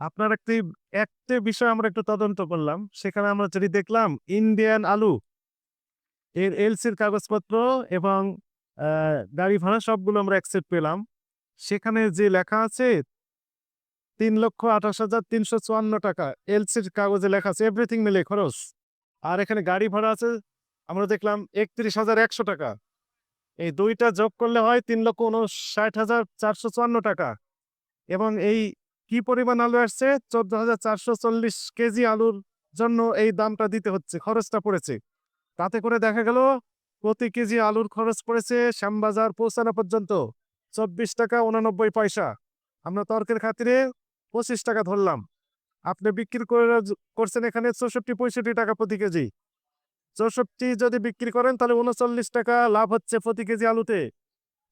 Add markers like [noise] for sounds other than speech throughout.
আপনার একটি একটি বিষয় আমরা একটু তদন্ত করলাম। সেখানে আমরা যেটি দেখলাম ইন্ডিয়ান আলু এর এলসির কাগজপত্র এবং গাড়ি ভাড়া সবগুলো আমরা অ্যাকসেপ্ট পেলাম। সেখানে যে লেখা আছে ৳৩,২৮,৩৫৪ এলসির কাগজে লেখা আছে এভরিথিং মিলে খরচ। আর এখানে গাড়ি ভাড়া আছে আমরা দেখলাম ৳৩১,১০০ এই দুইটা যোগ করলে হয় ৳৩,৫৯,৪৫৪ এবং এই কি পরিমাণ আলু আসছে? ১৪,৪৪০ কেজি আলুর জন্য এই দামটা দিতে হচ্ছে, খরচটা পড়েছে। তাতে করে দেখা গেল প্রতি কেজি আলুর খরচ পড়েছে শ্যামবাজার পৌঁছানো পর্যন্ত ৳২৪.৮৯ আমরা তর্কের খাতিরে ৳২৫ ধরলাম। আপনি বিক্রি করে করছেন এখানে ৳৬৪-৬৫ প্রতি কেজি। ৬৪ যদি বিক্রি করেন তাহলে ৳৩৯ লাভ হচ্ছে প্রতি কেজি আলুতে।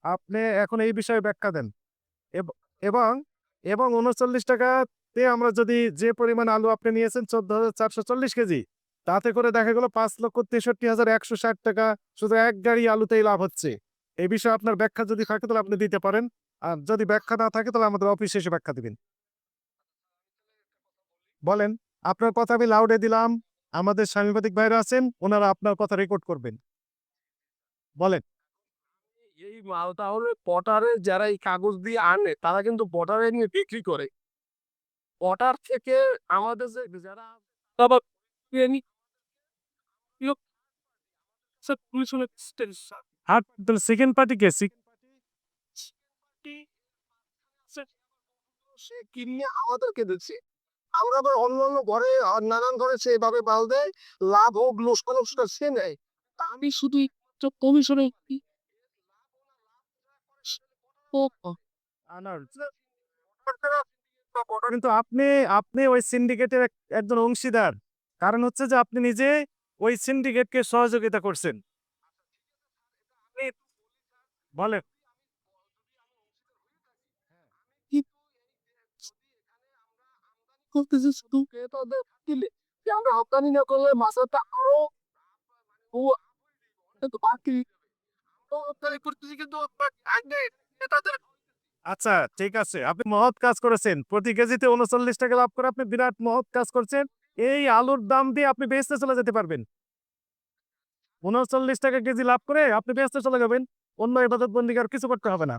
আপনি এখন এই বিষয়ে ব্যাখ্যা দেন। এব এবং, উনচল্লিশ টাকাতে আমরা যদি যে পরিমাণ আলু আপনি নিয়েছেন ১৪,৪৪০ কেজি, তাতে করে দেখা গেল ৳৫,৬৩,১৬০ শুধু এক গাড়ি আলুতেই লাভ হচ্ছে। এই বিষয়ে আপনার ব্যাখ্যা যদি থাকে তাহলে আপনি দিতে পারেন। আর যদি ব্যাখ্যা না থাকে তাহলে আমাদের অফিসে এসে ব্যাখ্যা দিবেন। বলেন, আপনার কথা আমি লাউডে দিলাম। আমাদের সাংবাদিক ভাইরা আছেন, ওনারা আপনার কথা রেকর্ড করবেন। বলেন। এই মাল তাহলে পটারে যারা এই কাগজ দিয়ে আনে তারা কিন্তু পটারে নিয়ে বিক্রি করে। পটার থেকে আমাদের যে যারা আর তাহলে সেকেন্ড পার্টি কে? সে সে কিনে আমাদেরকে দিচ্ছে। আমরা আবার অন্যান্য ঘরে নানান ঘরে সেভাবে মাল দেয়। লাভ হোক লোকসান সে নেয়। আমি শুধু কমিশনে [laughs] কিন্তু আপনি, আপনি ওই সিন্ডিকেটের একজন অংশীদার। কারণ হচ্ছে যে আপনি নিজে ওই সিন্ডিকেটকে সহযোগিতা করছেন। বলেন। করতেছে শুধু ক্রেতাদের দিলে আমরা রপ্তানি না করলে মাছেরটা আরও বাকি রপ্তানি করতেছি কিন্তু আপনার আচ্ছা ঠিক আছে। আপনি মহৎ কাজ করেছেন। প্রতি কেজিতে ৳৩৯ লাভ করে আপনি বিরাট মহৎ কাজ করছেন। এই আলুর দাম দিয়ে আপনি বেসতে চলে যেতে পারবেন। ৳৩৯ কেজি লাভ করে আপনি বেসতে চলে যাবেন। অন্য ইবাদত বন্দীকে আর কিছু করতে হবে না।